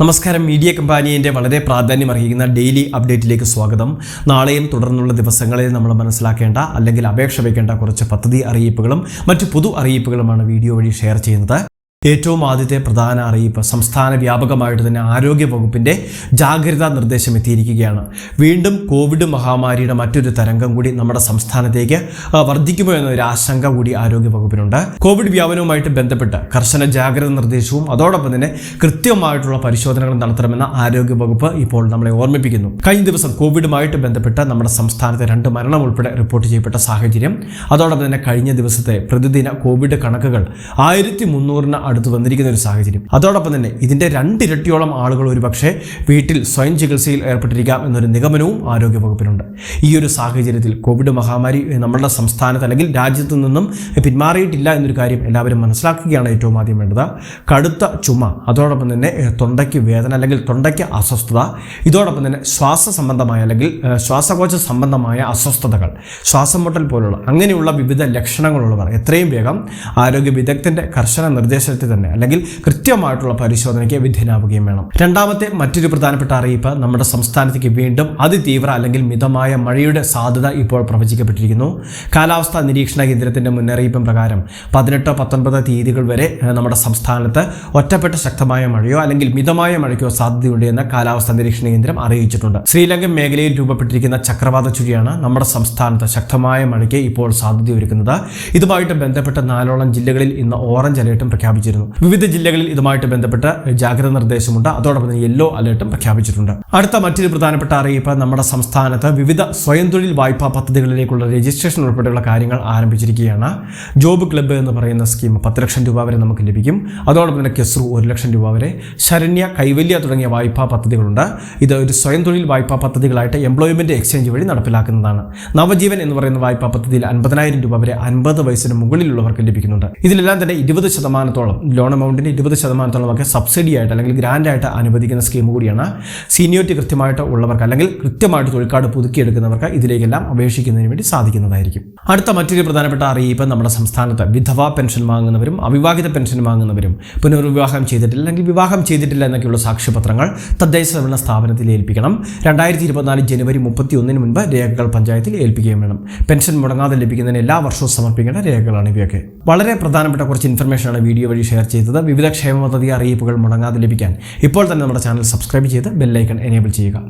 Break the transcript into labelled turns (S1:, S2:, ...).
S1: നമസ്കാരം. മീഡിയ കമ്പാനിയന്റെ വളരെ പ്രാധാന്യം അർഹിക്കുന്ന ഡെയിലി അപ്ഡേറ്റിലേക്ക് സ്വാഗതം. നാളെയും തുടർന്നുള്ള ദിവസങ്ങളിൽ നമ്മൾ മനസ്സിലാക്കേണ്ട അല്ലെങ്കിൽ അപേക്ഷ വയ്ക്കേണ്ട കുറച്ച് പദ്ധതി അറിയിപ്പുകളും മറ്റ് പൊതു അറിയിപ്പുകളുമാണ് വീഡിയോ വഴി ഷെയർ ചെയ്യുന്നത്. ഏറ്റവും ആദ്യത്തെ പ്രധാന അറിയിപ്പ് സംസ്ഥാന വ്യാപകമായിട്ട് തന്നെ ആരോഗ്യ വകുപ്പിന്റെ ജാഗ്രതാ നിർദ്ദേശം എത്തിയിരിക്കുകയാണ്. വീണ്ടും കോവിഡ് മഹാമാരിയുടെ മറ്റൊരു തരംഗം കൂടി നമ്മുടെ സംസ്ഥാനത്തേക്ക് വർദ്ധിക്കുമോ എന്നൊരു ആശങ്ക കൂടി ആരോഗ്യ വകുപ്പിനുണ്ട് കോവിഡ് വ്യാപനവുമായിട്ട് ബന്ധപ്പെട്ട് കർശന ജാഗ്രത നിർദ്ദേശവും അതോടൊപ്പം തന്നെ കൃത്യമായിട്ടുള്ള പരിശോധനകൾ നടത്തണമെന്ന ആരോഗ്യ വകുപ്പ് ഇപ്പോൾ നമ്മളെ ഓർമ്മിപ്പിക്കുന്നു. കഴിഞ്ഞ ദിവസം കോവിഡുമായിട്ട് ബന്ധപ്പെട്ട് നമ്മുടെ സംസ്ഥാനത്തെ രണ്ട് മരണം ഉൾപ്പെടെ റിപ്പോർട്ട് ചെയ്യപ്പെട്ട സാഹചര്യം അതോടൊപ്പം തന്നെ കഴിഞ്ഞ ദിവസത്തെ പ്രതിദിന കോവിഡ് കണക്കുകൾ ആയിരത്തി മുന്നൂറിന് അടുത്ത് വന്നിരിക്കുന്ന ഒരു സാഹചര്യം. അതോടൊപ്പം തന്നെ ഇതിന്റെ രണ്ടിരട്ടിയോളം ആളുകൾ ഒരു പക്ഷേ വീട്ടിൽ സ്വയം ചികിത്സയിൽ ഏർപ്പെട്ടിരിക്കാം എന്നൊരു നിഗമനവും ആരോഗ്യവകുപ്പിനുണ്ട്. ഈ ഒരു സാഹചര്യത്തിൽ കോവിഡ് മഹാമാരി നമ്മുടെ സംസ്ഥാനത്ത് അല്ലെങ്കിൽ രാജ്യത്ത് നിന്നും പിന്മാറിയിട്ടില്ല എന്നൊരു കാര്യം എല്ലാവരും മനസ്സിലാക്കുകയാണ് ഏറ്റവും ആദ്യം വേണ്ടത്. കടുത്ത ചുമ അതോടൊപ്പം തന്നെ തൊണ്ടയ്ക്ക് വേദന അല്ലെങ്കിൽ തൊണ്ടയ്ക്ക് അസ്വസ്ഥത ഇതോടൊപ്പം തന്നെ ശ്വാസ സംബന്ധമായ അല്ലെങ്കിൽ ശ്വാസകോശ സംബന്ധമായ അസ്വസ്ഥതകൾ ശ്വാസം മുട്ടൽ പോലുള്ള അങ്ങനെയുള്ള വിവിധ ലക്ഷണങ്ങളുള്ളവർ എത്രയും വേഗം ആരോഗ്യ വിദഗ്ധന്റെ കർശന നിർദ്ദേശത്തിൽ തന്നെ. അല്ലെങ്കിൽ കൃത്യമായിട്ടുള്ള പരിശോധനയ്ക്ക് വിധേയനാവുകയും വേണം. രണ്ടാമത്തെ മറ്റൊരു പ്രധാനപ്പെട്ട അറിയിപ്പ് നമ്മുടെ സംസ്ഥാനത്തേക്ക് വീണ്ടും അതിതീവ്ര അല്ലെങ്കിൽ മിതമായ മഴയുടെ സാധ്യത ഇപ്പോൾ പ്രവചിക്കപ്പെട്ടിരിക്കുന്നു. കാലാവസ്ഥാ നിരീക്ഷണ കേന്ദ്രത്തിന്റെ മുന്നറിയിപ്പും പ്രകാരം പതിനെട്ടോ പത്തൊൻപതോ തീയതികൾ വരെ നമ്മുടെ സംസ്ഥാനത്ത് ഒറ്റപ്പെട്ട ശക്തമായ മഴയോ അല്ലെങ്കിൽ മിതമായ മഴയ്ക്കോ സാധ്യതയുണ്ട് എന്ന് കാലാവസ്ഥാ നിരീക്ഷണ കേന്ദ്രം അറിയിച്ചിട്ടുണ്ട്. ശ്രീലങ്കൻ മേഖലയിൽ രൂപപ്പെട്ടിരിക്കുന്ന ചക്രവാത ചുഴിയാണ് നമ്മുടെ സംസ്ഥാനത്ത് ശക്തമായ മഴയ്ക്ക് ഇപ്പോൾ സാധ്യതയൊരുക്കുന്നത്. ഇതുമായിട്ട് ബന്ധപ്പെട്ട നാലോളം ജില്ലകളിൽ ഇന്ന് ഓറഞ്ച് അലേർട്ടും പ്രഖ്യാപിച്ചിരുന്നു. വിവിധ ജില്ലകളിൽ ഇതുമായിട്ട് ബന്ധപ്പെട്ട് ജാഗ്രത നിർദ്ദേശമുണ്ട്. അതോടൊപ്പം തന്നെ യെല്ലോ അലേർട്ടും പ്രഖ്യാപിച്ചിട്ടുണ്ട്. അടുത്ത മറ്റൊരു പ്രധാനപ്പെട്ട അറിയിപ്പ് നമ്മുടെ സംസ്ഥാനത്ത് വിവിധ സ്വയം തൊഴിൽ വായ്പാ പദ്ധതികളിലേക്കുള്ള രജിസ്ട്രേഷൻ ഉൾപ്പെടെയുള്ള കാര്യങ്ങൾ ആരംഭിച്ചിരിക്കുകയാണ്. ജോബ് ക്ലബ്ബ് എന്ന് പറയുന്ന സ്കീം പത്ത് ലക്ഷം രൂപ വരെ നമുക്ക് ലഭിക്കും. അതോടൊപ്പം തന്നെ കെസ്റു ഒരു ലക്ഷം രൂപ വരെ ശരണ്യ കൈവല്യ തുടങ്ങിയ വായ്പാ പദ്ധതികളുണ്ട്. ഇത് ഒരു സ്വയം തൊഴിൽ വായ്പാ പദ്ധതികളായിട്ട് എംപ്ലോയ്മെന്റ് എക്സ്ചേഞ്ച് വഴി നടപ്പിലാക്കുന്നതാണ്. നവജീവൻ എന്ന് പറയുന്ന വായ്പാ പദ്ധതിയിൽ അൻപതിനായിരം രൂപ വരെ അൻപത് വയസ്സിന് മുകളിലുള്ളവർക്ക് ലഭിക്കുന്നുണ്ട്. ഇതിലെല്ലാം തന്നെ ഇരുപത് ശതമാനത്തോളം ലോൺ എമൗണ്ടിന് ഇരുപത് ശതമാനത്തോളമൊക്കെ സബ്സിഡി ആയിട്ട് അല്ലെങ്കിൽ ഗ്രാൻഡ് ആയിട്ട് അനുവദിക്കുന്ന സ്കീം കൂടിയാണ് സീനിയോറിറ്റി കൃത്യമായിട്ട് ഉള്ളവർക്ക് അല്ലെങ്കിൽ കൃത്യമായിട്ട് തൊഴിൽ കാർഡ് പുതുക്കിയെടുക്കുന്നവർക്ക് ഇതിലേക്കെല്ലാം അപേക്ഷിക്കുന്നതിന് വേണ്ടി സാധിക്കുന്നതായിരിക്കും. അടുത്ത മറ്റൊരു പ്രധാനപ്പെട്ട അറിയിപ്പ് നമ്മുടെ സംസ്ഥാനത്ത് വിധവ പെൻഷൻ വാങ്ങുന്നവരും അവിവാഹിത പെൻഷൻ വാങ്ങുന്നവരും പുനർവിവാഹം ചെയ്തിട്ടില്ല അല്ലെങ്കിൽ വിവാഹം ചെയ്തിട്ടില്ല എന്നൊക്കെയുള്ള സാക്ഷ്യപത്രങ്ങൾ തദ്ദേശ ഭരണ സ്ഥാപനത്തിൽ ഏൽപ്പിക്കണം. രണ്ടായിരത്തി ഇരുപത്തിനാല് ജനുവരി മുപ്പത്തി ഒന്നിന് മുൻപ് രേഖകൾ പഞ്ചായത്തിൽ ഏൽപ്പിക്കുകയും വേണം. പെൻഷൻ മുടങ്ങാതെ ലഭിക്കുന്നതിന് എല്ലാ വർഷവും സമർപ്പിക്കേണ്ട രേഖകളാണ് ഇവയൊക്കെ. വളരെ പ്രധാനപ്പെട്ട കുറച്ച് ഇൻഫർമേഷനാണ് വീഡിയോ വഴി ഷെയർ ചെയ്തത്. വിവിധ ക്ഷേമ പദ്ധതി അറിയിപ്പുകൾ മുടങ്ങാതെ ലഭിക്കാൻ ഇപ്പോൾ തന്നെ നമ്മുടെ ചാനൽ സബ്സ്ക്രൈബ് ചെയ്ത് ബെല്ലൈക്കൺ എനേബിൾ ചെയ്യുക.